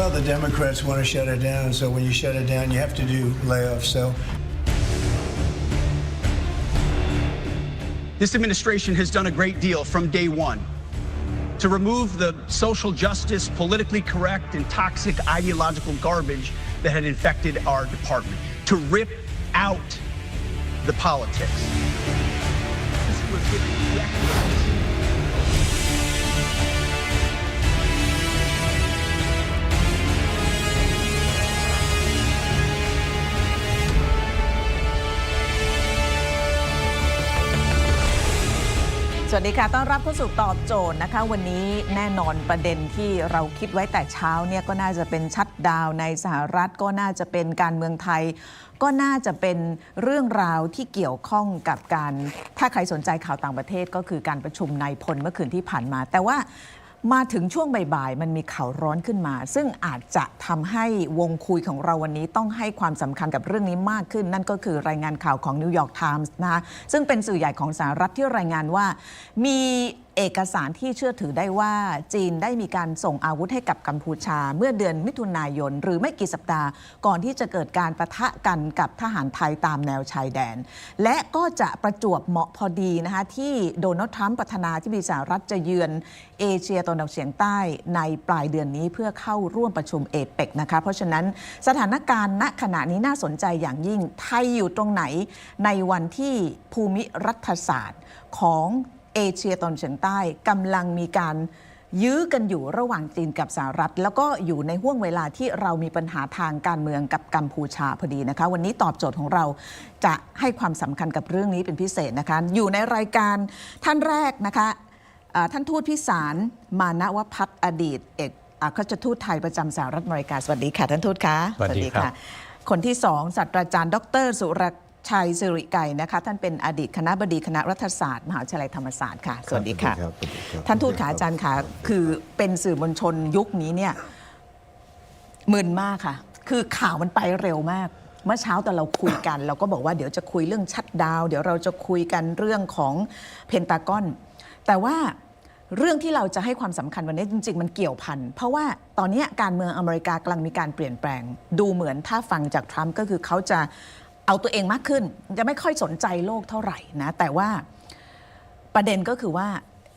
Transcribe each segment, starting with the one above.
Well, the Democrats want to shut it down, so when you shut it down, you have to do layoffs. So This administration has done a great deal from day one to remove the social justice, politically correct, and toxic ideological garbage that had infected our department, to rip out the politics. สวัสดีค่ะ ต้อนรับเข้าสู่ตอบโจทย์นะคะ วันนี้แน่นอนประเด็นที่เราคิดไว้แต่เช้าเนี่ยก็น่าจะเป็นชัดดาวในสหรัฐก็น่าจะเป็นการเมืองไทย ก็น่าจะเป็นเรื่องราวที่เกี่ยวข้องกับการ ถ้าใครสนใจข่าวต่างประเทศก็คือการประชุมนายพลเมื่อคืนที่ผ่านมา แต่ว่า มาถึงช่วงบ่ายๆ มันมีข่าวร้อนขึ้นมา ซึ่งอาจจะทำให้วงคุยของเราวันนี้ต้องให้ความสำคัญกับเรื่องนี้มากขึ้น นั่นก็คือรายงานข่าวของนิวยอร์กไทมส์นะคะซึ่งเป็นสื่อใหญ่ของสหรัฐที่รายงานว่ามี เอกสารที่เชื่อถือได้ว่าจีนได้มีการส่งอาวุธให้กับกัมพูชา เมื่อเดือนมิถุนายน หรือไม่กี่สัปดาห์ ก่อนที่จะเกิดการประทะกันกับทหารไทยตามแนวชายแดน และก็จะประจวบเหมาะพอดีนะคะที่โดนัลด์ทรัมป์ประธานาธิบดีสหรัฐจะเยือนเอเชียตะวันออกเฉียงใต้ในปลายเดือนนี้เพื่อเข้าร่วมประชุมเอเปกนะคะเพราะฉะนั้นสถานการณ์ณขณะนี้น่าสนใจอย่างยิ่งไทยอยู่ตรงไหนในวันที่ภูมิรัฐศาสตร์ของ เอเชียตะวันออกเฉียงใต้กำลังมีการยื้อกันอยู่ระหว่างจีนกับสหรัฐ แล้วก็อยู่ในห่วงเวลาที่เรามีปัญหาทางการเมืองกับกัมพูชาพอดีนะคะ วันนี้ตอบโจทย์ของเราจะให้ความสำคัญกับเรื่องนี้เป็นพิเศษนะคะ อยู่ในรายการท่านแรกนะคะอ่าท่านทูตพิสารมานวพัฒน์อดีตเอกอัครราชทูตไทยประจำสหรัฐอเมริกาสวัสดีค่ะท่านทูตคะสวัสดีครับคนที่สองศาสตราจารย์ ดร สุร ชัยสิริไก่นะคะ ท่านเป็นอดีตคณะบดีคณะรัฐศาสตร์ มหาวิทยาลัยธรรมศาสตร์ค่ะ สวัสดีค่ะครับสวัสดีครับท่านทูตขาอาจารย์ค่ะ คือเป็นสื่อมวลชนยุคนี้เนี่ยมึนมากค่ะ คือข่าวมันไปเร็วมาก เมื่อเช้าตอนเราคุยกัน เราก็บอกว่าเดี๋ยวจะคุยเรื่องชัดดาวน์เดี๋ยวเราจะคุยกันเรื่องของเพนตากอน แต่ว่าเรื่องที่เราจะให้ความสำคัญวันนี้จริง ๆ มันเกี่ยวพัน เพราะว่าตอนนี้การเมืองอเมริกากำลังมีการเปลี่ยนแปลง ดูเหมือนถ้าฟังจากทรัมป์ก็คือเขาจะ เอาตัวเองมากขึ้น จะไม่ค่อยสนใจโลกเท่าไหร่นะ แต่ว่าประเด็นก็คือว่า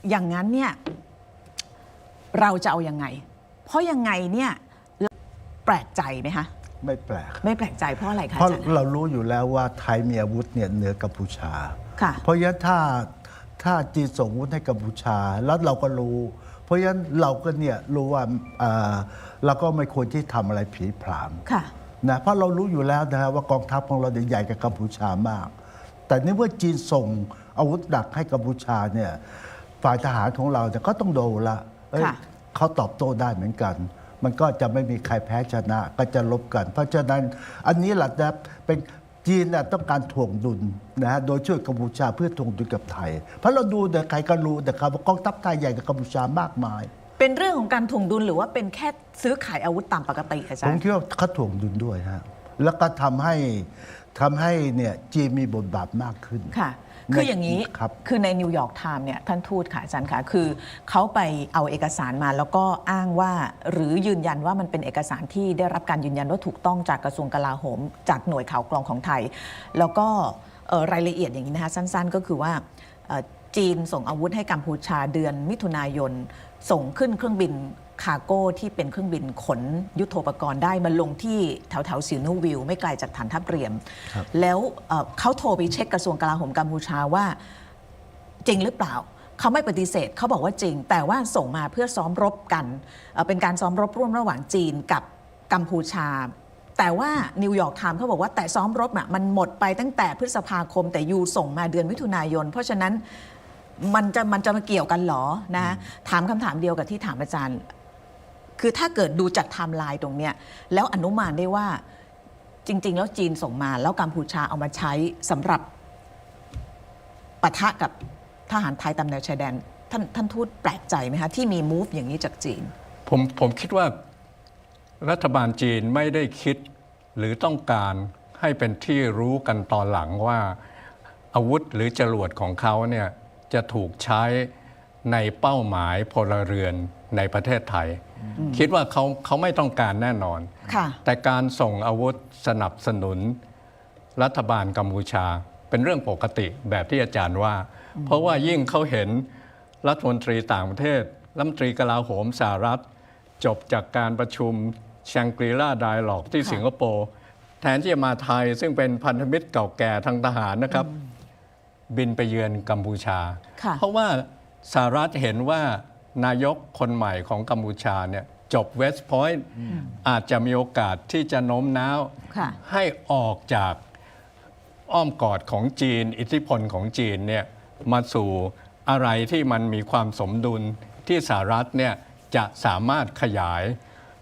อย่างนั้นเนี่ยเราจะเอายังไง เพราะยังไงเนี่ยแปลกใจไหมคะไม่แปลก ไม่แปลกใจเพราะอะไรคะเพราะอาจารย์เรารู้อยู่แล้วว่าไทยมีอาวุธเนี่ยเหนือกัมพูชาค่ะเพราะฉะนั้นถ้าถ้าจีนส่งอาวุธให้กัมพูชาแล้วเราก็รู้ เพราะฉะนั้นเราก็เนี่ยรู้ว่าอ่าเราก็ไม่ควรที่ทำอะไรผีผลามค่ะ นะเพราะเรารู้อยู่แล้วนะฮะว่ากองทัพของเราเนี่ยใหญ่กับกัมพูชามาก แต่นี่เมื่อจีนส่งอาวุธหนักให้กัมพูชาเนี่ยฝ่ายทหารของเราเนี่ยก็ต้องโดนละเอ้ยค่ะ เขาตอบโต้ได้เหมือนกัน มันก็จะไม่มีใครแพ้ชนะก็จะลบกัน เพราะฉะนั้นอันนี้แหละนะเป็นจีนน่ะต้องการถ่วงดุลนะฮะโดยช่วยกัมพูชาเพื่อถ่วงดุลกับไทย เพราะเราดูแต่ยใครก็รู้นะครับว่ากองทัพไทยใหญ่กับกัมพูชามากมาย เป็นเรื่องของการถ่วงดุลหรือว่าเป็นแค่ซื้อขายอาวุธตามปกติอาจาผรมย์ คิดว่าเขาถ่วงดุลด้วยฮะแล้วก็ทำให้ทำให้เนี่ยจีนมีบทบาทมากขึ้น ค่ะในคืออย่างนี้ ครับ คือในนิวยอร์กไทม์เนี่ยท่านทูตค่ะอาจารย์ค่ะ คือเขาไปเอาเอกสารมาแล้วก็อ้างว่า หรือยืนยันว่ามันเป็นเอกสารที่ได้รับการยืนยันว่าถูกต้องจากกระทรวงกลาโหม จากหน่วยข่าวกรองของไทย แล้วก็เอ่อรายละเอียดอย่างนี้นะคะสั้นๆ ก็คือว่าเอ่อจีนส่งอาวุธให้กัมพูชาเดือนมิถุนายน ส่งขึ้นเครื่องบินคาร์โก้ที่เป็นเครื่องบินขนยุทโธปกรณ์ได้มาลงที่แถวแถวซิลโนวิลไม่ไกลจากฐานทัพเรียม แล้วเอ่อเขาโทรไปเช็คกระทรวงกลาโหมกัมพูชาว่าจริงหรือเปล่า เขาไม่ปฏิเสธเขาบอกว่าจริง แต่ว่าส่งมาเพื่อซ้อมรบกันเอ่อเป็นการซ้อมรบร่วมระหว่างจีนกับกัมพูชา แต่ว่านิวยอร์กไทม์เขาบอกว่าแต่ซ้อมรบน่ะมันหมดไปตั้งแต่พฤษภาคมแต่ยูส่งมาเดือนมิถุนายน เพราะฉะนั้น มันจะมันจะมาเกี่ยวกันเหรอนะถามคำถามเดียวกับที่ถามอาจารย์ คือถ้าเกิดดูจากไทม์ไลน์ตรงเนี้ยแล้วอนุมานได้ว่าจริง ๆ แล้วจีนส่งมา แล้วกัมพูชาเอามาใช้สำหรับปะทะกับทหารไทยตามแนวชายแดน ท่านท่านทูตแปลกใจไหมคะ ที่มีมูฟอย่างนี้จากจีน ผมผมคิดว่ารัฐบาลจีนไม่ได้คิดหรือต้องการให้เป็นที่รู้กันตอนหลังว่าอาวุธหรือจรวดของเขาเนี่ย จะถูกใช้ในเป้าหมายพลเรือนในประเทศไทย คิดว่าเขาเขาไม่ต้องการแน่นอนค่ะแต่การส่งอาวุธสนับสนุน รัฐบาลกัมพูชา เป็นเรื่องปกติแบบที่อาจารย์ว่า เพราะว่ายิ่งเขาเห็นรัฐมนตรีต่างประเทศรัฐมนตรีกลาโหมสหรัฐ จบจากการประชุมชังกรีลาไดอะล็อกที่ค่ะสิงคโปร์แทนที่จะมาไทยซึ่งเป็นพันธมิตรเก่าแก่ทางทหารนะครับ บินไปเยือนกัมพูชาค่ะเพราะว่าสหรัฐเห็นว่านายกคนใหม่ของกัมพูชาเนี่ยจบเวสต์พอยต์อาจจะมีโอกาสที่จะโน้มน้าวค่ะให้ออกจากอ้อมกอดของจีน อิทธิพลของจีนเนี่ยมาสู่อะไรที่มันมีความสมดุลที่สหรัฐเนี่ยจะสามารถขยาย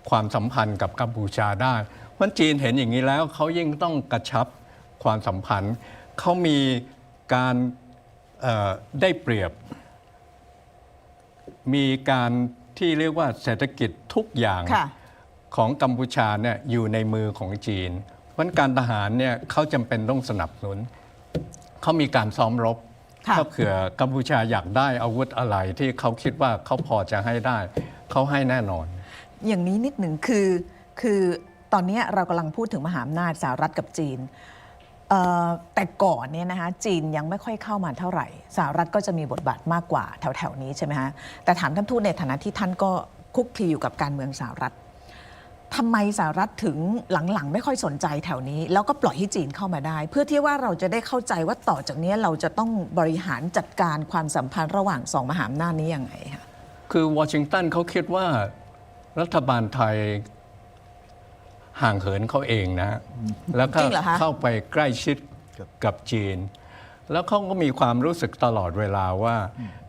ความสัมพันธ์กับกัมพูชาได้เพราะจีนเห็นอย่างนี้แล้วเขายิ่งต้องกระชับความสัมพันธ์เขามี การเอ่อได้เปรียบ มีการที่เรียกว่าเศรษฐกิจทุกอย่างค่ะของกัมพูชาเนี่ยอยู่ในมือของจีน เพราะฉะนั้นการทหารเนี่ยเขาจำเป็นต้องสนับสนุน เขามีการซ้อมรบค่ะถ้าเผื่อกัมพูชาอยากได้อาวุธอะไรที่เขาคิดว่าเขาพอจะให้ได้ เขาให้แน่นอน อย่างนี้นิดหนึ่งคือคือตอนนี้เรากำลังพูดถึงมหาอำนาจสหรัฐกับจีนเอ่อ แต่ก่อนเนี่ยนะคะจีนยังไม่ค่อยเข้ามาเท่าไหร่สหรัฐก็จะมีบทบาทมากกว่าแถวๆนี้ใช่ไหมคะแต่ถามท่านทูตในฐานะที่ท่านก็คุกคลีอยู่กับการเมืองสหรัฐทำไมสหรัฐถึงหลังๆ ไม่ค่อยสนใจแถวนี้ แล้วก็ปล่อยให้จีนเข้ามาได้ เพื่อที่ว่าเราจะได้เข้าใจว่าต่อจากนี้เราจะต้องบริหารจัดการความสัมพันธ์ระหว่างสองมหาอำนาจนี้ยังไงคะคือวอชิงตันเขาคิดว่ารัฐบาลไทย ห่างเหินเขาเองนะฮะแล้วก็จริงเหรอคะ เข้าไปใกล้ชิดกับจีน แล้วเขาก็มีความรู้สึกตลอดเวลาว่า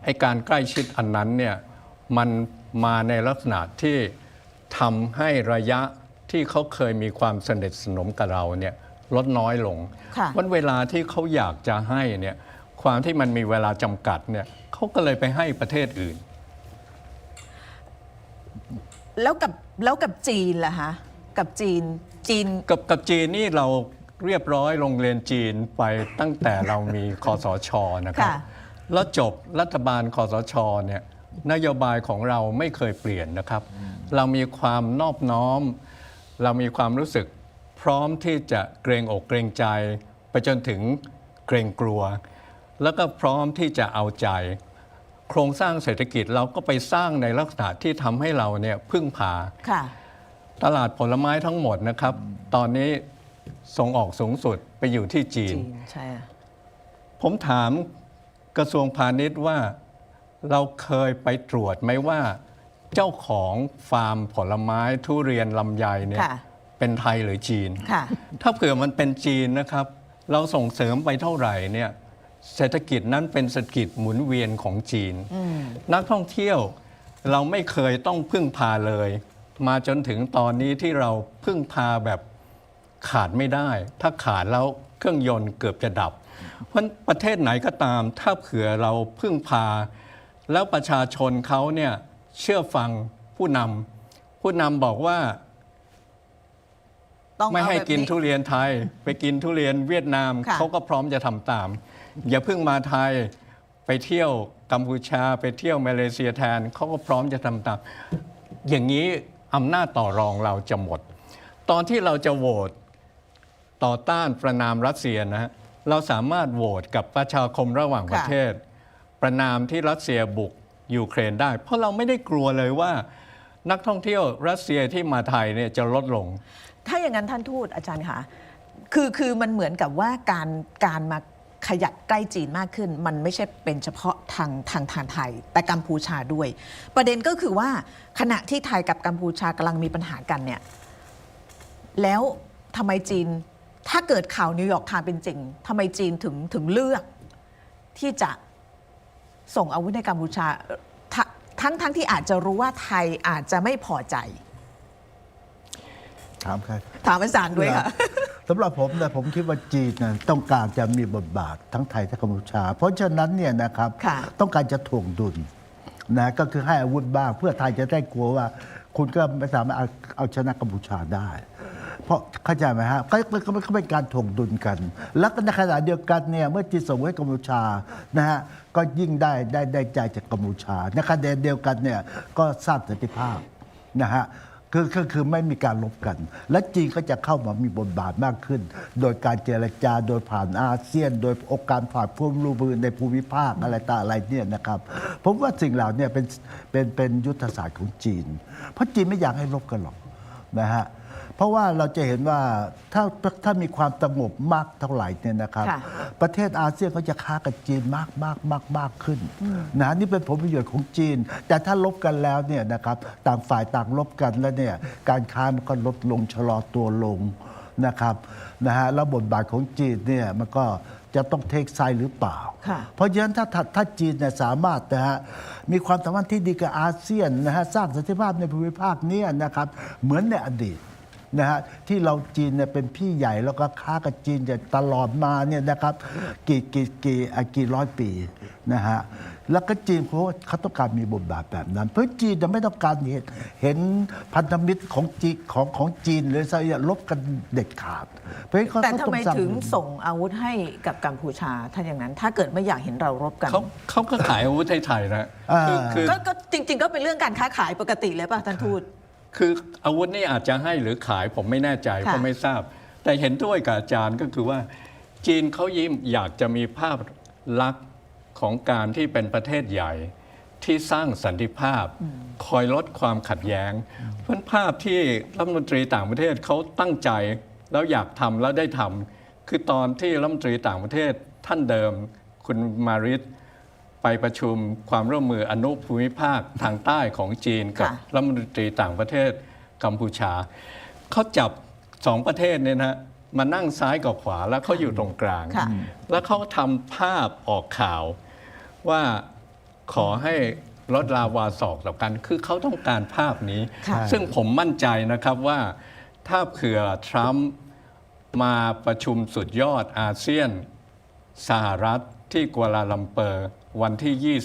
ไอ้การใกล้ชิดอันนั้นเนี่ยมันมาในลักษณะที่ทำให้ระยะที่เขาเคยมีความสนิทสนมกับเราเนี่ยลดน้อยลง ค่ะ วันเวลาที่เขาอยากจะให้เนี่ยความที่มันมีเวลาจำกัดเนี่ยเขาก็เลยไปให้ประเทศอื่น แล้วกับแล้วกับจีนล่ะคะ กับจีนจีน กับกับจีนนี่เราเรียบร้อยโรงเรียนจีนไปตั้งแต่เรามีคอสชนะครับ ค่ะ แล้วจบรัฐบาลคอสชเนี่ยนโยบายของเราไม่เคยเปลี่ยนนะครับ เรามีความนอบน้อม เรามีความรู้สึกพร้อมที่จะเกรงอกเกรงใจ ไปจนถึงเกรงกลัว แล้วก็พร้อมที่จะเอาใจ โครงสร้างเศรษฐกิจเราก็ไปสร้างในลักษณะที่ทำให้เราเนี่ยพึ่งพา ค่ะ ตลาดผลไม้ทั้งหมดนะครับ ตอนนี้ส่งออกสูงสุดไปอยู่ที่จีน จีนใช่อะผมถามกระทรวงพาณิชย์ว่าเราเคยไปตรวจไหมว่า เจ้าของฟาร์มผลไม้ทุเรียนลำไยเนี่ยค่ะ เป็นไทยหรือจีน ค่ะ ถ้าเผื่อมันเป็นจีนนะครับ เราส่งเสริมไปเท่าไหร่เนี่ยเศรษฐกิจนั้นเป็นเศรษฐกิจหมุนเวียนของจีน นักท่องเที่ยวเราไม่เคยต้องพึ่งพาเลย มาจนถึงตอนนี้ที่เราพึ่งพาแบบขาดไม่ได้ ถ้าขาดแล้วเครื่องยนต์เกือบจะดับ เพราะประเทศไหนก็ตาม ถ้าเผื่อเราพึ่งพา แล้วประชาชนเขาเนี่ยเชื่อฟังผู้นำผู้นำบอกว่าต้องไม่ให้เอาแบบกินทุเรียนไทย ไปกินทุเรียนเวียดนามค่ะเขาก็พร้อมจะทำตาม อย่าเพิ่งมาไทยไปเที่ยวกัมพูชา ไปเที่ยวมาเลเซียแทนเขาก็พร้อมจะทำตาม อย่างนี้ อำนาจต่อรองเราจะหมด ตอนที่เราจะโหวตต่อต้านประนามรัสเซียนะฮะเราสามารถโหวตกับประชาคมระหว่างประเทศ ประนามที่รัสเซียบุกยูเครนได้ เพราะเราไม่ได้กลัวเลยว่า นักท่องเที่ยวรัสเซียที่มาไทยเนี่ยจะลดลง ถ้าอย่างนั้นท่านทูตอาจารย์คะคือคือมันเหมือนกับว่าการการมา ขยับใกล้จีนมากขึ้น มันไม่ใช่เป็นเฉพาะทางทางทางไทย แต่กัมพูชาด้วย ประเด็นก็คือว่าขณะที่ไทยกับกัมพูชากำลังมีปัญหากันเนี่ยแล้วทำไมจีนถ้าเกิดข่าวนิวยอร์กไทม์เป็นจริงทำไมจีนถึงถึงเลือกที่จะส่งอาวุธในกัมพูชาทะทั้งทั้งที่อาจจะรู้ว่าไทยอาจจะไม่พอใจ ถามใครถามอาจารย์ด้วยค่ะสำหรับผมนะผมคิดว่าจีนนะต้องการจะมีบทบาททั้งไทยทั้งกัมพูชา เพราะฉะนั้นเนี่ยนะครับค่ะต้องการจะถ่วงดุลนะก็คือให้อาวุธบ้าง เพื่อไทยจะได้กลัวว่า คุณก็ไม่สามารถเอาเอาชนะกัมพูชาได้ เพราะราะเข้าใจไหมฮะก็ก็ก็ก็เป็นการถ่วงดุลกัน แล้วก็ในขณะเดียวกันเนี่ยเมื่อจีนส่งให้กัมพูชานะฮะก็ยิ่งได้ได้ได้ใจจากกัมพูชาในขณะเดียวกันเนี่ยก็สร้างสันติภาพนะฮะ คือคือคือไม่มีการลบกัน และจีนก็จะเข้ามามีบทบาทมากขึ้น โดยการเจรจาโดยผ่านอาเซียน โดยโอกาสผ่านผู้ร่วมมือในภูมิภาคอะไรต่างอะไรเนี่ยนะครับผมว่าสิ่งเหล่านี้เป็นเป็นเป็นยุทธศาสตร์ของจีน เพราะจีนไม่อยากให้ลบกันหรอกนะฮะ ราะว่าเราจะเห็นว่าถ้าถ้ามีความสงบมากเท่าไหร่เนี่ยนะครับ ค่ะประเทศอาเซียนก็จะค้ากับจีนมากมากมากมากขึ้นนะนี่เป็นผลประโยชน์ของจีน แต่ถ้าลบกันแล้วเนี่ยนะครับต่างฝ่ายต่างลบกันแล้วเนี่ยการค้ามันก็ลดลงชะลอตัวลงนะครับนะฮะแล้วบทบาทของจีนเนี่ยมันก็จะต้องเทคไซด์หรือเปล่า ค่ะ เพราะฉะนั้นถ้าถ้าถ้าจีนเนี่ยสามารถนะฮะมีความสัมพันธ์ที่ดีกับอาเซียนนะฮะสร้างสันติภาพในภูมิภาคเนี้นะครับเหมือนในอดีต นะฮะที่เราจีนเนี่ยเป็นพี่ใหญ่แล้วก็ค้ากับจีนจะตลอดมาเนี่ยนะครับกี่กี่กี่อะกี่ร้อยปีนะฮะแล้วก็จีนเพราะว่าเขาต้องการมีบทบาทแบบนั้น เพราะจีนจะไม่ต้องการเห็นเห็นพันธมิตรของจีนของของจีนหรืออะไรลบกันเด็ดขาด เพราะฉะนั้นเขาแต่เขาทำต้องไมสนับสถึงนุนส่งอาวุธให้กับกัมพูชาถ้าอย่างนั้น ถ้าเกิดไม่อยากเห็นเรารบกัน เขาเขาก็ขายอาวุธให้ไทยนะอ่าคือคือ ก็ก็จริง ๆ ก็เป็นเรื่องการค้าขายปกติเลยป่ะท่านทูต คืออาวุธนี่อาจจะให้หรือขายผมไม่แน่ใจค่ะผมไม่ทราบ แต่เห็นด้วยกับอาจารย์ก็คือว่า จีนเขายิ้มอยากจะมีภาพลักษณ์ของการที่เป็นประเทศใหญ่ ที่สร้างสันติภาพ คอยลดความขัดแย้ง เพราะภาพที่รัฐมนตรีต่างประเทศเขาตั้งใจ แล้วอยากทำแล้วได้ทำคือตอนที่รัฐมนตรีต่างประเทศท่านเดิม คุณมาริส ไปประชุมความร่วมมืออนุภูมิภาคทางใต้ของจีนกับค่ะรัฐมนตรีต่างประเทศกัมพูชาเขาจับสองประเทศเนี่ยนะฮะมานั่งซ้ายกับขวาแล้วเขาอยู่ตรงกลางค่ะแล้วเขาทำภาพออกข่าวว่าขอให้ลดลาวาศอกต่อกัน คือเขาต้องการภาพนี้ค่ะซึ่งผมมั่นใจนะครับว่าถ้าเผื่อทรัมป์มาประชุมสุดยอดอาเซียน สหรัฐที่กัวลาลัมเปอร์ วันที่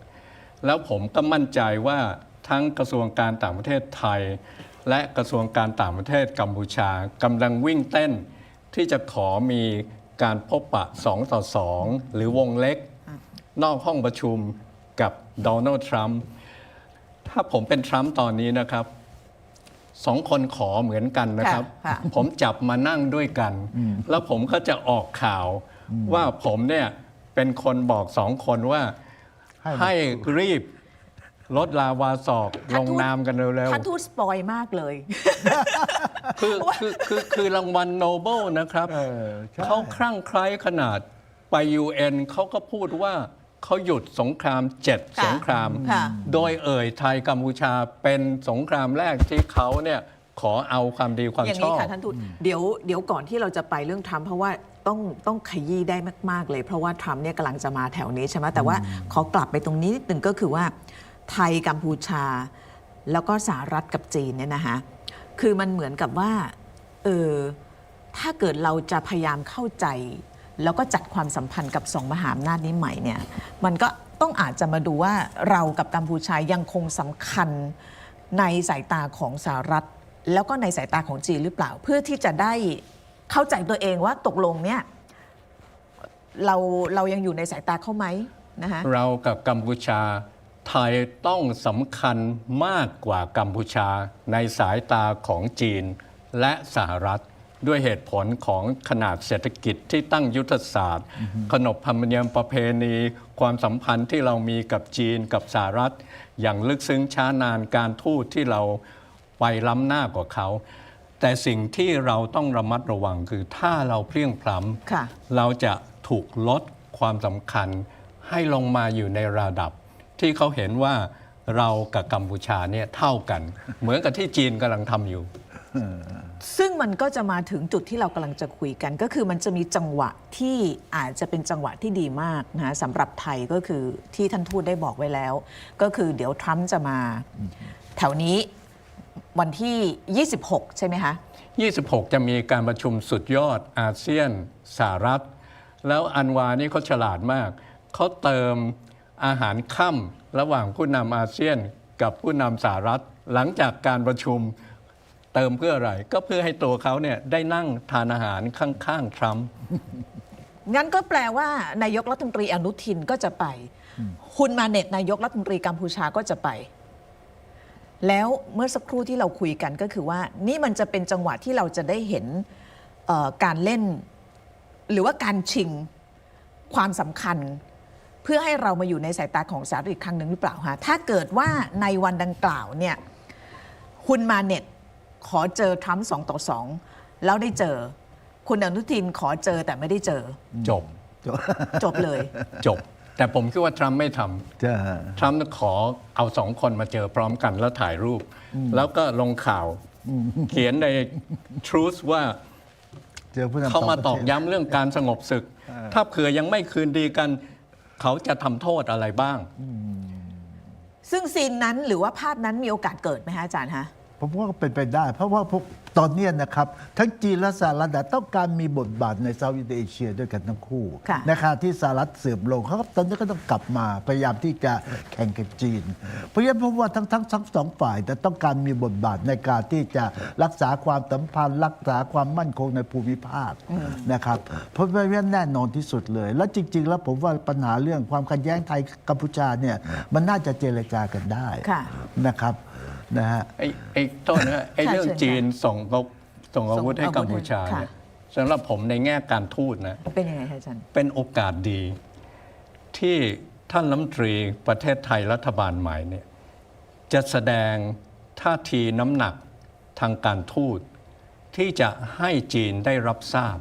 26 แล้วผมก็มั่นใจว่าทั้งกระทรวงการต่างประเทศไทย และกระทรวงการต่างประเทศกัมพูชากำลังวิ่งเต้น ที่จะขอมีการพบปะ2ต่อ2หรือวงเล็ก นอกห้องประชุมกับโดนัลด์ทรัมป์ถ้าผมเป็นทรัมป์ตอนนี้นะครับสองคนขอเหมือนกันนะครับค่ะค่ะผมจับมานั่งด้วยกัน แล้วผมก็จะออกข่าวว่าผมเนี่ย เป็นคนบอกสองคนว่าให้ให้รีบลดลาวาศอกลท่านงทูตนามกันเร็วท่านทูตสปอยมากเลยๆคือคือคือคือรางวัลโนเบลนะครับเออใช่เขาคลั่งไคล้ขนาดไป UN เขาก็พูดว่าเขาหยุดสงครามเจ็ดค่ะสงครามค่ะโดยเอ่ยไทยกัมพูชาเป็นสงครามแรกที่เขาเนี่ยขอเอาความดีความอย่างชนี้อบค่ะท่านทูตเดี๋ยวเดี๋ยวก่อนที่เราจะไปเรื่องทรัมป์เพราะว่า ต้องต้องขยี้ได้มากๆเลย เพราะว่าทรัมป์เนี่ยกำลังจะมาแถวนี้ใช่ไหมแต่ว่าขอกลับไปตรงนี้นิดหนึ่งก็คือว่าไทยกัมพูชา แล้วก็สหรัฐกับจีนเนี่ยนะคะคือมันเหมือนกับว่าเออถ้าเกิดเราจะพยายามเข้าใจ แล้วก็จัดความสัมพันธ์กับสองมหาอำนาจนี้ใหม่เนี่ยมันก็ต้องอาจจะมาดูว่าเรากับกัมพูชายังคงสำคัญในสายตาของสหรัฐ แล้วก็ในสายตาของจีนหรือเปล่า เพื่อที่จะได้ เข้าใจตัวเองว่าตกลงเนี่ยเราเรายังอยู่ในสายตาเขาไหมนะคะเรากับกัมพูชาไทยต้องสำคัญมากกว่ากัมพูชาในสายตาของจีนและสหรัฐ ด้วยเหตุผลของขนาดเศรษฐกิจที่ตั้งยุทธศาสตร์ ขนบธรรมเนียมประเพณี ความสัมพันธ์ที่เรามีกับจีนกับสหรัฐ อย่างลึกซึ้งช้านานการทูตที่เราไปล้ำหน้ากว่าเขา แต่สิ่งที่เราต้องระมัดระวังคือถ้าเราเพลียงพล้ำค่ะเราจะถูกลดความสำคัญ ให้ลงมาอยู่ในระดับ ที่เขาเห็นว่าเรากับกัมพูชาเนี่ยเท่ากัน เหมือนกับที่จีนกำลังทำอยู่ ซึ่งมันก็จะมาถึงจุดที่เรากำลังจะคุยกัน ก็คือมันจะมีจังหวะที่อาจจะเป็นจังหวะที่ดีมากนะสำหรับไทยก็คือที่ท่านทูตได้บอกไว้แล้ว ก็คือเดี๋ยวทรัมป์จะมา แถวนี้ วันที่ 26 ใช่ไหมคะ 26 จะมีการประชุมสุดยอดอาเซียนสหรัฐ แล้วอันวานี่เขาฉลาดมาก เขาเติมอาหารค่ำระหว่างผู้นำอาเซียนกับผู้นำสหรัฐ หลังจากการประชุมเติมเพื่ออะไร ก็เพื่อให้ตัวเขาเนี่ยได้นั่งทานอาหารข้างๆทรัมป์งั้นก็แปลว่านายกรัฐมนตรีอนุทินก็จะไป คุณมาเน็ตนายกรัฐมนตรีกัมพูชาก็จะไป แล้วเมื่อสักครู่ที่เราคุยกันก็คือว่านี่มันจะเป็นจังหวะที่เราจะได้เห็นเอ่อการเล่น หรือว่าการชิงความสำคัญ เพื่อให้เรามาอยู่ในสายตาของสหรัฐอีกครั้งหนึ่งหรือเปล่าคะถ้าเกิดว่าในวันดังกล่าวเนี่ยคุณมาเน็ตขอเจอทรัมป์สองต่อสองแล้วได้เจอ คุณอนุทินขอเจอแต่ไม่ได้เจอ จบ จบเลย จบ แต่ผมคิดว่าทรัมป์ไม่ทจะำทรัมป์ขอเอาสองคนมาเจอพร้อมกันแล้วถ่ายรูป แล้วก็ลงข่าวเขียนใน Truth ว่าเจอผู้นำเขามาสตงอปกระทศย้ำเรื่องการสงบศึก ถ้าเผื่อยังไม่คืนดีกัน เขาจะทำโทษอะไรบ้าง ซึ่งซีนนั้นหรือว่าภาพนั้นมีโอกาสเกิดไหมคะอาจารย์คะ ผมว่าก็เป็นไปได้ เพราะว่าพวกตอนเนี้ยนะครับ ทั้งจีนและสหรัฐอะต้องการมีบทบาทในเซาท์อีสเอเชียด้วยกันทั้งคู่ค่ะในขณะที่สหรัฐเสื่อมลงเขาก็ตอนนี้ก็ต้องกลับมาพยายามที่จะแข่งกับจีน เพราะฉะนั้นผมว่าทั้งทั้งทั้งสองฝ่ายแต่ต้องการมีบทบาทในการที่จะรักษาความสัมพันธ์ รักษาความมั่นคงในภูมิภาคนะครับ เพราะว่าแน่นอนที่สุดเลย แล้วจริง ๆ แล้วผมว่าปัญหาเรื่องความขัดแย้งไทยกัมพูชาเนี่ยมันน่าจะเจรจากันได้ค่ะ นะครับ นะฮะ ไอ้ไอ้โทษนะไอ้ค่ะเรื่องเชิญค่ะจีนส่งอาส่งอาวุธให้ส่งอาวุธกัมพูชาค่ะเนี่ยสำหรับผมในแง่การทูตนะเป็นยังไงคะอาจารย์เป็นโอกาสดี ที่ท่านรัฐมนตรีประเทศไทยรัฐบาลใหม่เนี่ยจะแสดงท่าทีน้ำหนักทางการทูตที่จะให้จีนได้รับทราบ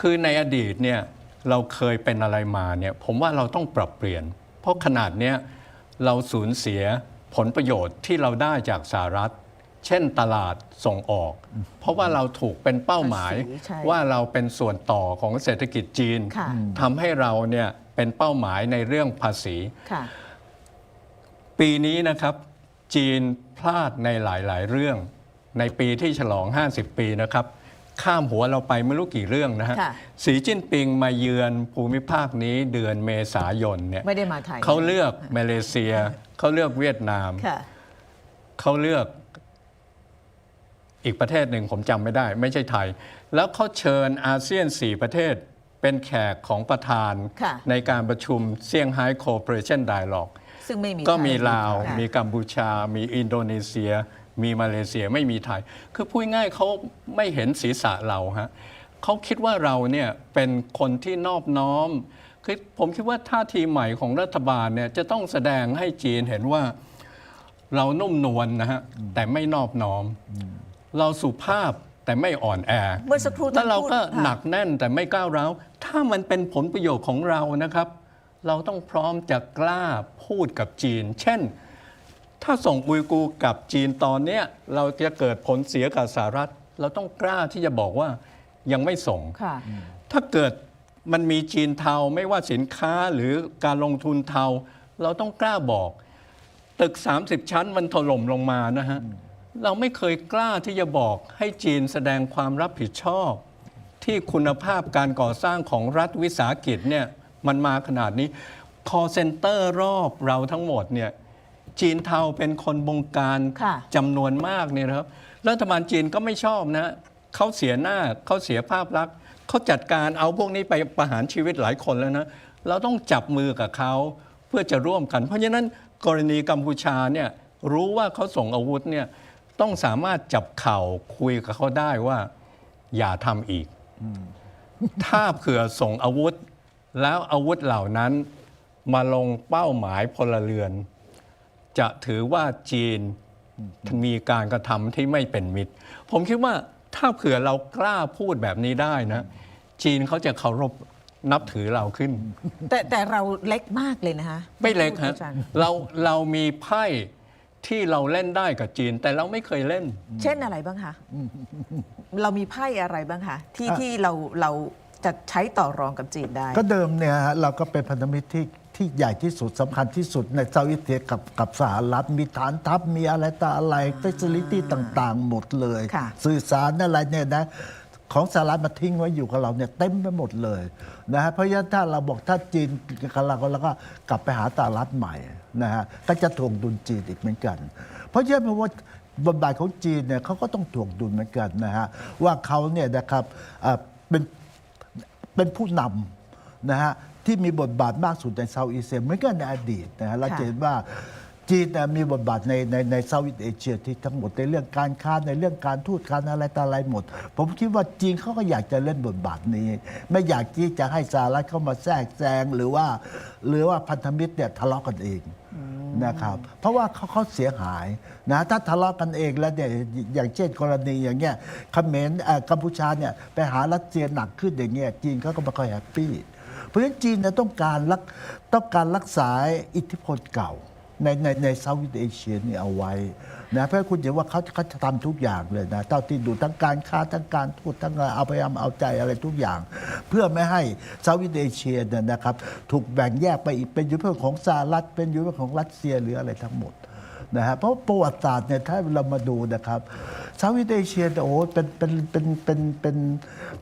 คือในอดีตเนี่ยเราเคยเป็นอะไรมาเนี่ยผมว่าเราต้องปรับเปลี่ยน เพราะขนาดเนี้ยเราสูญเสีย ผลประโยชน์ที่เราได้จากสหรัฐ เช่นตลาดส่งออก เพราะว่าเราถูกเป็นเป้าหมาย ภาษีใช่ว่าเราเป็นส่วนต่อของเศรษฐกิจจีนค่ะ ทำให้เราเนี่ยเป็นเป้าหมายในเรื่องภาษี ค่ะ ปีนี้นะครับจีนพลาดในหลาย ๆ เรื่อง ในปีที่ฉลอง 50 ปีนะครับ ข้ามหัวเราไปไม่รู้กี่เรื่องนะฮะค่ะสีจิ้นปิงมาเยือนภูมิภาคนี้เดือนเมษายนเนี่ยไม่ได้มาไทยเขาเลือกมาเลเซีย เขาเลือกเวียดนามค่ะเขาเลือกอีกประเทศหนึ่งผมจำไม่ได้ ไม่ใช่ไทย แล้วเขาเชิญอาเซียน 4 ประเทศเป็นแขกของประธานค่ะในการประชุมเซี่ยงไฮ้ Cooperation Dialogue ซึ่งไม่มีก็มีไทยลาวค่ะมีกัมพูชา มีอินโดนีเซีย มีมาเลเซียไม่มีไทย คือพูดง่ายเขาไม่เห็นศีรษะเราฮะเขาคิดว่าเราเนี่ยเป็นคนที่นอบน้อมคือผมคิดว่าท่าทีใหม่ของรัฐบาลเนี่ยจะต้องแสดงให้จีนเห็นว่าเรานุ่มนวลนะฮะแต่ไม่นอบน้อม เราสุภาพแต่ไม่อ่อนแอเมื่อสักครู่แล้วเราท่นพูดก็ค่ะหนักแน่นแต่ไม่ก้าวร้าวถ้ามันเป็นผลประโยชน์ของเรานะครับ เราต้องพร้อมจะกล้าพูดกับจีน เช่น ถ้าส่งอุยกูร์กลับจีนตอนเนี้ยเราจะเกิดผลเสียกับสหรัฐ เราต้องกล้าที่จะบอกว่ายังไม่ส่ง ค่ะ ถ้าเกิดมันมีจีนเทาไม่ว่าสินค้าหรือการลงทุนเทา เราต้องกล้าบอก ตึก 30 ชั้นมันถล่มลงมานะฮะ เราไม่เคยกล้าที่จะบอกให้จีนแสดงความรับผิดชอบ ที่คุณภาพการก่อสร้างของรัฐวิสาหกิจเนี่ยมันมาขนาดนี้ call center รอบเราทั้งหมดเนี่ย จีนเทาเป็นคนบงการค่ะจำนวนมากเนี่ยนะครับรัฐบาลจีนก็ไม่ชอบนะเขาเสียหน้าเขาเสียภาพลักษณ์เขาจัดการเอาพวกนี้ไปประหารชีวิตหลายคนแล้วนะเราต้องจับมือกับเขาเพื่อจะร่วมกัน เพราะฉะนั้นกรณีกัมพูชาเนี่ยรู้ว่าเขาส่งอาวุธเนี่ยต้องสามารถจับเข่าคุยกับเขาได้ว่า อย่าทำอีก ถ้าเผื่อส่งอาวุธ แล้วอาวุธเหล่านั้นมาลงเป้าหมายพลเรือน จะถือว่าจีนมีการกระทำที่ไม่เป็นมิตร ผมคิดว่าถ้าเผื่อเรากล้าพูดแบบนี้ได้นะ จีนเขาจะเคารพนับถือเราขึ้น แต่แต่เราเล็กมากเลยนะคะไม่เล็กฮะอาจารย์เราเรามีไพ่ที่เราเล่นได้กับจีน แต่เราไม่เคยเล่น เช่นอะไรบ้างคะเรามีไพ่อะไรบ้างคะที่อะที่เราเราจะใช้ต่อรองกับจีนได้ ก็เดิมเนี่ยฮะเราก็เป็นพันธมิตรที่ ที่ใหญ่ที่สุดสำคัญที่สุดในเซาท์อีสเอเชียกับกับสหรัฐมีฐานทัพมีอะไรต่ออะไรเฟสิลิตี้ต่างๆ หมดเลย ค่ะ สื่อสารอะไรเนี่ยนะ ของสหรัฐมาทิ้งไว้อยู่กับเราเนี่ยเต็มไปหมดเลยนะฮะเพราะฉะนั้นถ้าเราบอกถ้าจีนกับเราเราก็กลับไปหาสหรัฐใหม่นะฮะก็จะทวงดุลจีนอีกเหมือนกัน เพราะฉะนั้นผมว่าบทบาทของจีนเนี่ยเขาก็ต้องถ่วงดุลเหมือนกันนะฮะว่าเขาเนี่ยนะครับเอ่อเป็น เป็นผู้นำ นะฮะที่มีบทบาทมากสุดในเซาท์อีสเอเหมือนกันในอดีตนะฮะเราจะเห็นว่าจีนเนี่ยมีบทบาทในในในเซาท์อีสเอเชียที่ทั้งหมดในเรื่องการค้าในเรื่องการทูตการอะไรต่ออะไรหมด ผมคิดว่าจีนเขาก็อยากจะเล่นบทบาทนี้ ไม่อยากที่จะให้สหรัฐเข้ามาแทรกแซงหรือว่า หรือว่าพันธมิตรเนี่ยทะเลาะกันเองนะครับเพราะว่าเขาเขาเสียหายนะถ้าทะเลาะกันเองแล้วเนี่ยอย่างเช่นกรณีอย่างเงี้ยเขมรเอ่อกัมพูชาเนี่ยไปหารัสเซียหนักขึ้นอย่างเงี้ยจีนเขาก็ไม่ค่อยแฮปปี้เพ ราะฉะนั้นจีนเนี่ยต้องการรักต้องการรักษาอิทธิพลเก่าในในในเซาท์อีสเอเชียนี่เอาไว้นะเพราะคุณเห็นว่าเขาเขาจะทำทุกอย่างเลยนะเท่าที่ดูทั้งการค้าทั้งการทูตทั้งเอาพยายามเอาใจอะไรทุกอย่าง เพื่อไม่ให้เซาท์อีสเอเชียเนี่ยนะครับ ถูกแบ่งแยกไปอีกเป็นยุทธภพของสหรัฐเป็นยุทธภพของรัสเซียหรืออะไรทั้งหมด นะฮะเพราะประวัติศาสตร์เนี่ยถ้าเรามาดูนะครับเซาท์อีสเอเชียเนี่ยโอ้โหเป็นเป็นเป็นเป็นเป็น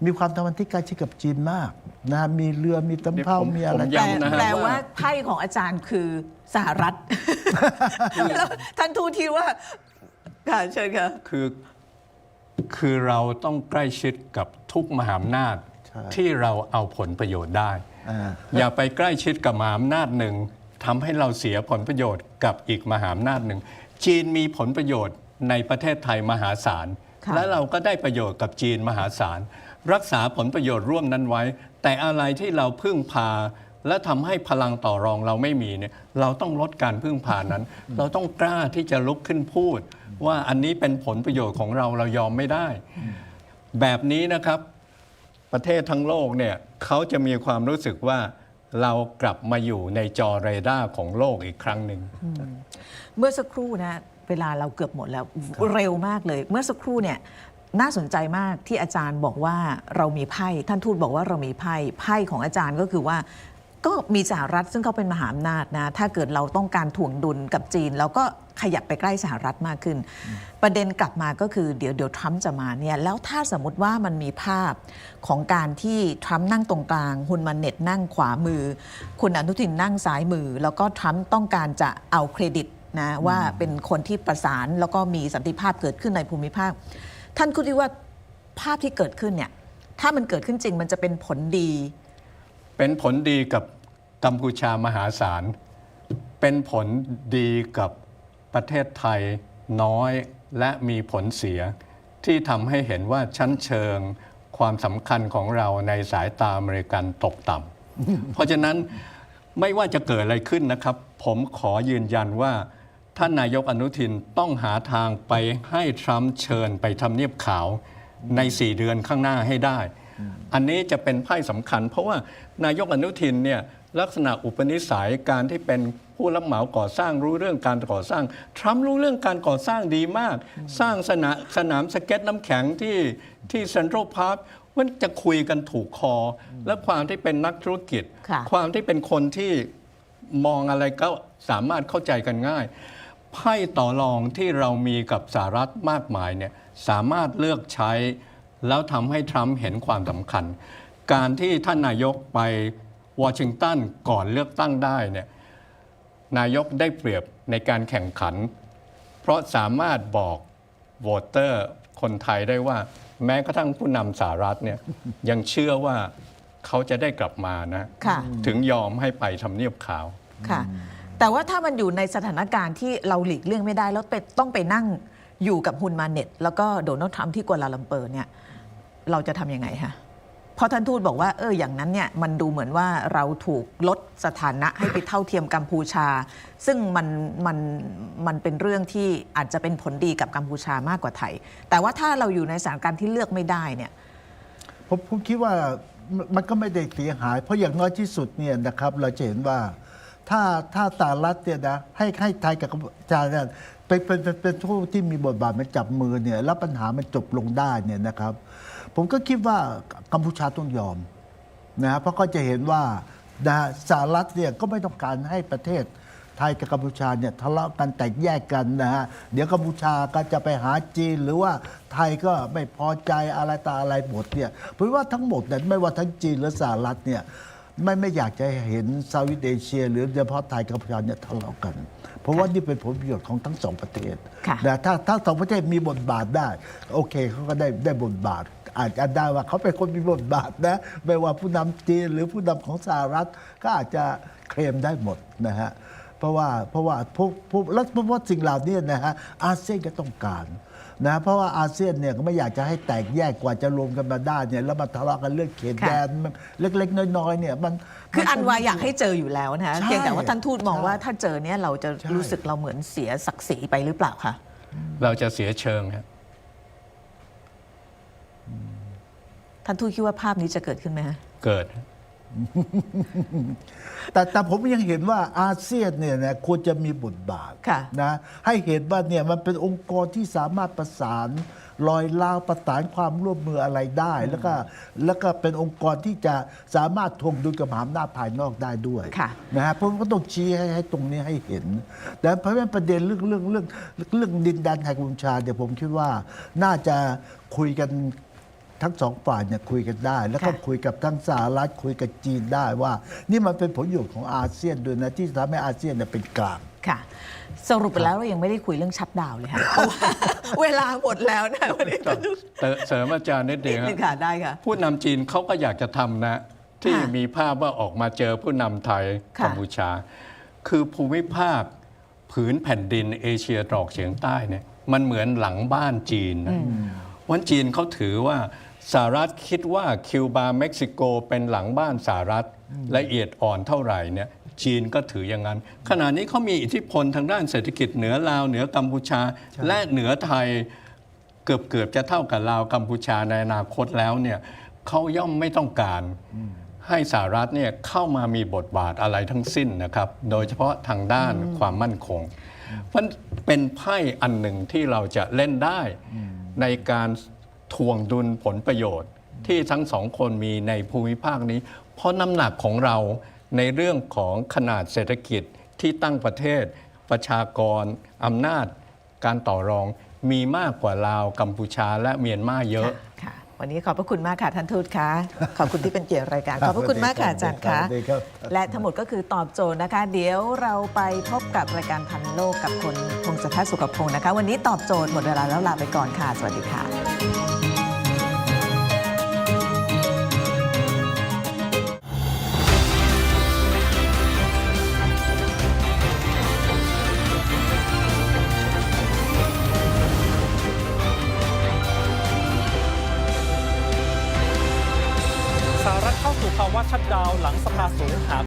มีความสัมพันธ์ที่ใกล้ชิดกับจีนมากนะมีเรือมีตำเภาผมมีอะไรผมแปลย้ำนะฮะแปลว่าว่าไพ่ของอาจารย์คือสหรัฐแล้วท่านทูตที่ว่าค่ะเชิญค่ะคือคือเราต้องใกล้ชิดกับทุกมหาอำนาจใช่ที่เราเอาผลประโยชน์ได้อ่าอย่าไปใกล้ชิดกับมหาอำนาจหนึ่ง ทำให้เราเสียผลประโยชน์กับอีกมหาอำนาจหนึ่ง จีนมีผลประโยชน์ในประเทศไทยมหาศาลค่ะและเราก็ได้ประโยชน์กับจีนมหาศาล รักษาผลประโยชน์ร่วมนั้นไว้ แต่อะไรที่เราพึ่งพา และทำให้พลังต่อรองเราไม่มีเนี่ยเราต้องลดการพึ่งพานั้น เราต้องกล้าที่จะลุกขึ้นพูด ว่าอันนี้เป็นผลประโยชน์ของเราเรายอมไม่ได้ แบบนี้นะครับ ประเทศทั้งโลกเนี่ยเขาจะมีความรู้สึกว่า เรากลับมาอยู่ในจอเรดาร์ของโลกอีกครั้งหนึ่ง เมื่อสักครู่นะ เวลาเราเกือบหมดแล้วเร็วมากเลย เมื่อสักครู่เนี่ยน่าสนใจมากที่อาจารย์บอกว่าเรามีไพ่ท่านทูตบอกว่าเรามีไพ่ไพ่ของอาจารย์ก็คือว่า ก็มีสหรัฐซึ่งเขาเป็นมหาอำนาจนะ ถ้าเกิดเราต้องการถ่วงดุลกับจีนเราก็ ขยับไปใกล้สหรัฐมากขึ้น ประเด็นกลับมาก็คือเดี๋ยวเดี๋ยวทรัมป์จะมาเนี่ยแล้วถ้าสมมติว่ามันมีภาพของการที่ทรัมป์นั่งตรงกลางฮุนมันเน็ตนั่งขวามือ คุณอนุทินนั่งซ้ายมือ แล้วก็ทรัมป์ต้องการจะเอาเครดิตนะว่าเป็นคนที่ประสานแล้วก็มีสันติภาพเกิดขึ้นในภูมิภาค ท่านคิดว่าภาพที่เกิดขึ้นเนี่ยถ้ามันเกิดขึ้นจริงมันจะเป็นผลดี เป็นผลดีกับกัมพูชามหาศาล เป็นผลดีกับ ประเทศไทยน้อยและมีผลเสีย ที่ทำให้เห็นว่าชั้นเชิงความสำคัญของเราในสายตาอเมริกันตกต่ำ เพราะฉะนั้นไม่ว่าจะเกิดอะไรขึ้นนะครับ ผมขอยืนยันว่า ท่านนายกอนุทินต้องหาทางไปให้ทรัมป์เชิญไปทำเนียบขาวใน 4 เดือนข้างหน้าให้ได้ อันนี้จะเป็นไพ่สำคัญ เพราะว่านายกอนุทินเนี่ย ลักษณะอุปนิสัยการที่เป็นผู้รับเหมาก่อสร้างรู้เรื่องการก่อสร้าง ทรัมป์รู้เรื่องการก่อสร้างดีมาก สร้างสนาสนามสเก็ตน้ำแข็งที่ที่เซ็นทรัลพาร์คมันจะคุยกันถูกคอ และความที่เป็นนักธุรกิจค่ะความที่เป็นคนที่มองอะไรก็สามารถเข้าใจกันง่ายไพ่ต่อรองที่เรามีกับสหรัฐมากมายเนี่ยสามารถเลือกใช้ แล้วทำให้ทรัมป์เห็นความสำคัญ การที่ท่านนายกไป วอชิงตันก่อนเลือกตั้งได้เนี่ยนายกได้เปรียบในการแข่งขัน เพราะสามารถบอกโหวตเตอร์คนไทยได้ว่า แม้กระทั่งผู้นำสหรัฐเนี่ยยังเชื่อว่าเขาจะได้กลับมานะค่ะถึงยอมให้ไปทำเนียบขาวค่ะ แต่ว่าถ้ามันอยู่ในสถานการณ์ที่เราหลีกเลี่ยงไม่ได้แล้วไปต้องไปนั่งอยู่กับฮุนมาเน็ต แล้วก็โดนัลด์ทรัมป์ที่กัวลาลัมเปอร์เนี่ย เราจะทำยังไงคะ เพราะท่านทูตบอกว่าเอออย่างนั้นเนี่ยมันดูเหมือนว่าเราถูกลดสถานะให้ไปเท่าเทียมกัมพูชา ซึ่งมันมันมันเป็นเรื่องที่อาจจะเป็นผลดีกับกัมพูชามากกว่าไทย แต่ว่าถ้าเราอยู่ในสถานการณ์ที่เลือกไม่ได้เนี่ยผมผมคิดว่ามันก็ไม่ได้เสียหาย เพราะอย่างน้อยที่สุดเนี่ยนะครับเราจะเห็นว่าถ้าถ้าสหรัฐเนี่ยนะให้ให้ไทยกับกัมพูชาเนี่ยเป็นเป็นเป็นเป็นผู้ที่มีบทบาทมาจับมือเนี่ยแล้วปัญหามันจบลงได้เนี่ยนะครับ ผมก็คิดว่ากัมพูชาต้องยอมนะฮะเพราะก็จะเห็นว่านะฮะสหรัฐเนี่ยก็ไม่ต้องการให้ประเทศไทยกับกัมพูชาเนี่ยทะเลาะกันแตกแยกกันนะฮะเดี๋ยวกัมพูชาก็จะไปหาจีน หรือว่าไทยก็ไม่พอใจอะไรต่ออะไรหมดเนี่ยผมว่าทั้งหมดเนี่ยไม่ว่าทั้งจีนหรือสหรัฐเนี่ยไม่ไม่อยากจะเห็นเซาท์อีสเอเชีย หรือโดยเฉพาะไทยกับพม่าเนี่ยทะเลาะกัน เพราะว่านี่เป็นผลประโยชน์ของทั้งสองประเทศค่ะนะถ้าถ้าสองประเทศมีบทบาทได้ โอเคเขาก็ได้ได้บทบาท อาจจะได้ว่าเขาเป็นคนมีบทบาทนะไม่ว่าผู้นำจีนหรือผู้นำของสหรัฐ ก็อาจจะเคลมได้หมดนะฮะเพราะว่าเพราะว่าพวกพวกแล้วเพราะว่าสิ่งเหล่านี้นะฮะอาเซียนก็ต้องการนะเพราะว่าอาเซียนเนี่ยก็ไม่อยากจะให้แตกแยกกว่าจะรวมกันมาได้เนี่ยแล้วมาทะเลาะกันเรื่องเขตค่ะแดนเล็กๆ น้อยๆเนี่ยมันคืออันวาอยากให้เจออยู่แล้วนะคะใช่เพียงแต่ว่าท่านทูตมองว่าถ้าเจอเนี่ยเราจะใช่รู้สึกเราเหมือนเสียศักดิ์ศรีไปหรือเปล่าคะเราจะเสียเชิงครับ ท่านทูตคิดว่าภาพนี้จะเกิดขึ้นไหมคะเกิด แต่แต่ผมยังเห็นว่าอาเซียนเนี่ยนะควรจะมีบทบาทค่ะ นะให้เห็นว่าเนี่ยมันเป็นองค์กรที่สามารถประสานรอยล้าวประสานความร่วมมืออะไรได้ แล้วก็แล้วก็เป็นองค์กรที่จะสามารถทวงดุลกับมหาอำนาจภายนอกได้ด้วยค่ะ นะฮะเพราะมันก็ต้องชี้ให้ให้ตรงนี้ให้เห็น แต่เพราะฉะนั้นประเด็นเรื่องเรื่องเรื่องเรื่องดินแดนไทยกัมพูชาเดี๋ยวผมคิดว่าน่าจะคุยกัน ทั้งสองฝ่ายเนี่ยคุยกันได้ แล้วก็ค่ะคุยกับทั้งสหรัฐคุยกับจีนได้ว่า นี่มันเป็นผลประโยชน์ของอาเซียนด้วยนะที่ทำให้อาเซียนเนี่ยเป็นกลาง ค่ะ สรุปไปแล้วเรายังไม่ได้คุยเรื่องชัดดาวน์เลยค่ะ เพราะว่าเวลาหมดแล้วนะวันนี้ท่านทูตเติเสริมอาจารย์นิดเดียวนิดนึงฮะค่ะได้ค่ะ ผู้นำจีนเขาก็อยากจะทำนะ ที่ค่ะมีภาพว่าออกมาเจอผู้นำไทยค่ะ กัมพูชา คือภูมิภาคผืนแผ่นดินเอเชียตะวันออกเฉียงใต้เนี่ยมันเหมือนหลังบ้านจีนนะวันจีนเขาถือว่า สหรัฐคิดว่าคิวบาเม็กซิโกเป็นหลังบ้านสหรัฐละเอียดอ่อนเท่าไหร่เนี่ยจีนก็ถืออย่างนั้น ขณะนี้เขามีอิทธิพลทางด้านเศรษฐกิจเหนือลาวเหนือกัมพูชา และเหนือไทยเกือบเกือบจะเท่ากับลาวกัมพูชาในอนาคตแล้วเนี่ยเขาย่อมไม่ต้องการให้สหรัฐเนี่ยเข้ามามีบทบาทอะไรทั้งสิ้นนะครับ โดยเฉพาะทางด้านความมั่นคง เพราะเป็นไพ่อันหนึ่งที่เราจะเล่นได้ในการ ทวงดุลผลประโยชน์ ที่ทั้งสองคนมีในภูมิภาคนี้ เพราะน้ำหนักของเราในเรื่องของขนาดเศรษฐกิจที่ตั้งประเทศ ประชากรอำนาจ การต่อรองมีมากกว่าลาวกัมพูชาและเมียนมาเยอะ ค่ะ วันนี้ขอบพระคุณมากค่ะท่านทูตคะขอบคุณที่เป็นเกียรติรายการ ขอบพระคุณมากค่ะอาจารย์คะ สวัสดีครับ และทั้งหมดก็คือตอบโจทย์นะคะ เดี๋ยวเราไปพบกับรายการทันโลกกับคนพงศธรสุขพงศ์นะคะ วันนี้ตอบโจทย์หมดเวลาแล้วลาไปก่อนค่ะ สวัสดีค่ะ สหรัฐเข้าสู่ภาวะชัดดาวน์หลังสภาสูงหา